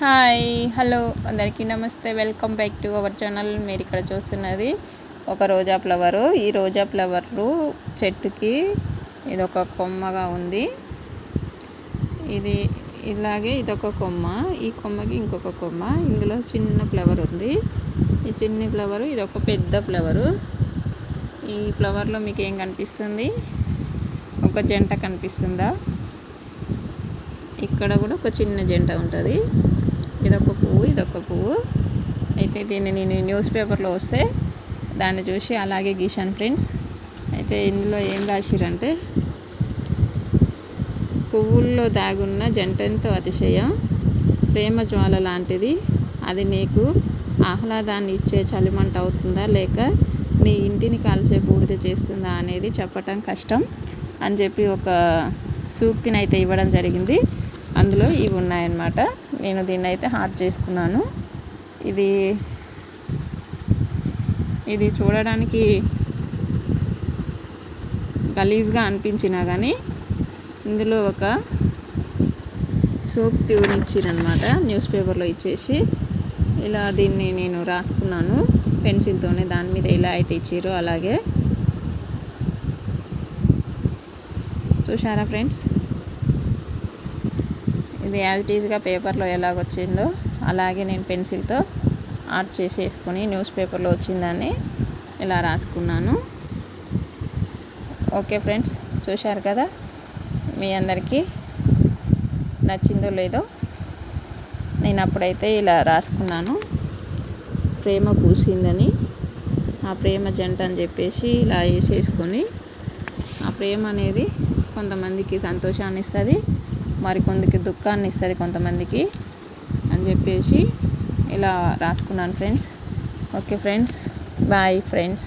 Hi hello అందరికీ నమస్తే. Welcome back to our channel. మీరు ఇక్కడ చూస్తున్నది ఒక రోజా ఫ్లవరు. ఈ రోజా ఫ్లవరు చెట్టుకి ఇది ఒక కొమ్మగా ఉంది. ఇది ఇలాగే ఇదొక కొమ్మ. ఈ కొమ్మకి ఇంకొక కొమ్మ. ఇందులో చిన్న ఫ్లవర్ ఉంది. ఈ చిన్న ఫ్లవరు ఇది ఒక పెద్ద ఫ్లవరు. ఈ ఫ్లవర్లో మీకు ఏం కనిపిస్తుంది? ఒక జంట కనిపిస్తుందా? ఇక్కడ కూడా ఒక చిన్న జంట ఉంటుంది. ఇదొక పువ్వు ఇదొక పువ్వు. అయితే దీన్ని నేను న్యూస్ పేపర్లో వస్తే దాన్ని చూసి అలాగే గీశాను ఫ్రెండ్స్. అయితే ఇందులో ఏం రాసిరంటే పువ్వుల్లో దాగున్న జంటెంతో అతిశయం. ప్రేమ జ్వాల లాంటిది. అది నీకు ఆహ్లాదాన్ని ఇచ్చే చలిమంట అవుతుందా? లేక నీ ఇంటిని కాల్చే బూడిద చేస్తుందా? అనేది చెప్పటం కష్టం అని చెప్పి ఒక సూక్తిని అయితే ఇవ్వడం జరిగింది. అందులో ఇవి ఉన్నాయన్నమాట. నేను దీన్ని అయితే హార్ట్ చేసుకున్నాను. ఇది ఇది చూడడానికి గలీజ్గా అనిపించినా కానీ ఇందులో ఒక సోప్ ఇచ్చిరనమాట న్యూస్ పేపర్లో ఇచ్చేసి. ఇలా దీన్ని నేను రాసుకున్నాను పెన్సిల్తోనే దాని మీద ఎలా అయితే ఇచ్చారో అలాగే. చూసారా ఫ్రెండ్స్? ఇది యాజ్ ఈజ్గా పేపర్లో ఎలాగొచ్చిందో అలాగే నేను పెన్సిల్తో ఆర్ట్ చేసేసుకుని న్యూస్ పేపర్లో వచ్చిందని ఇలా రాసుకున్నాను. ఓకే ఫ్రెండ్స్ చూశారు కదా? మీ అందరికీ నచ్చిందో లేదో నేను అప్పుడైతే ఇలా రాసుకున్నాను. ప్రేమ పూసిందని ఆ ప్రేమ జంట అని చెప్పేసి ఇలా వేసేసుకొని ఆ ప్రేమ అనేది కొంతమందికి సంతోషాన్ని ఇస్తుంది మరికొందికి దుఃఖాన్ని ఇస్తుంది కొంతమందికి అని చెప్పేసి ఇలా రాసుకున్నాను friends. Okay friends. Bye friends.